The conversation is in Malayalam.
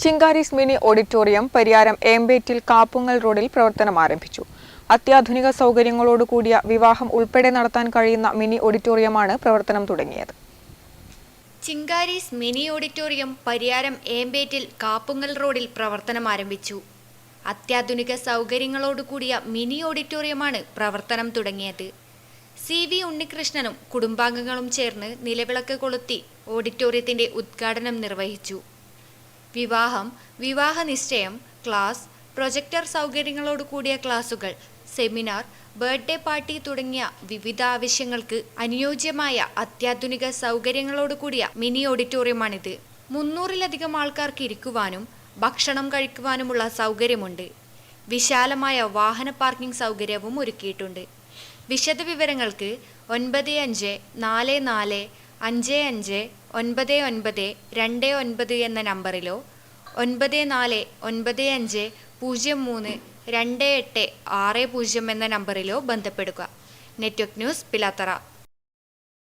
ചിങ്കാരീസ് മിനി ഓഡിറ്റോറിയം പരിയാരം ഏമ്പേറ്റിൽ കാപ്പുങ്ങൽ റോഡിൽ പ്രവർത്തനം ആരംഭിച്ചു. അത്യാധുനിക സൗകര്യങ്ങളോട് കൂടിയ വിവാഹം ഉൾപ്പെടെ നടത്താൻ കഴിയുന്ന മിനി ഓഡിറ്റോറിയമാണ് പ്രവർത്തനം തുടങ്ങിയത്. ചിങ്കാരിസ് മിനി ഓഡിറ്റോറിയം പരിയാരം ഏമ്പേറ്റിൽ കാപ്പുങ്ങൽ റോഡിൽ പ്രവർത്തനം ആരംഭിച്ചു. അത്യാധുനിക സൗകര്യങ്ങളോടുകൂടിയ മിനി ഓഡിറ്റോറിയമാണ് പ്രവർത്തനം തുടങ്ങിയത്. സി വി ഉണ്ണികൃഷ്ണനും കുടുംബാംഗങ്ങളും ചേർന്ന് നിലവിളക്ക് കൊളുത്തി ഓഡിറ്റോറിയത്തിന്റെ ഉദ്ഘാടനം നിർവഹിച്ചു. വിവാഹം വിവാഹ നിശ്ചയം ക്ലാസ് പ്രൊജക്ടർ സൗകര്യങ്ങളോട് കൂടിയ ക്ലാസുകൾ സെമിനാർ ബർത്ത്ഡേ പാർട്ടി തുടങ്ങിയ വിവിധ ആവശ്യങ്ങൾക്ക് അനുയോജ്യമായ അത്യാധുനിക സൗകര്യങ്ങളോട് കൂടിയ മിനി ഓഡിറ്റോറിയമാണിത്. മുന്നൂറിലധികം ആൾക്കാർക്ക് ഇരിക്കുവാനും ഭക്ഷണം കഴിക്കുവാനുമുള്ള സൗകര്യമുണ്ട്. വിശാലമായ വാഹന പാർക്കിംഗ് സൗകര്യവും ഒരുക്കിയിട്ടുണ്ട്. വിശദവിവരങ്ങൾക്ക് ഒൻപത് അഞ്ച് നാല് നാല് അഞ്ച് അഞ്ച് ഒൻപത് ഒൻപത് രണ്ട് ഒൻപത് എന്ന നമ്പറിലോ ഒൻപത് നാല് ഒൻപത് അഞ്ച് പൂജ്യം മൂന്ന് രണ്ട് എട്ട് ആറ് പൂജ്യം എന്ന നമ്പറിലോ ബന്ധപ്പെടുക. Network news Pilathara.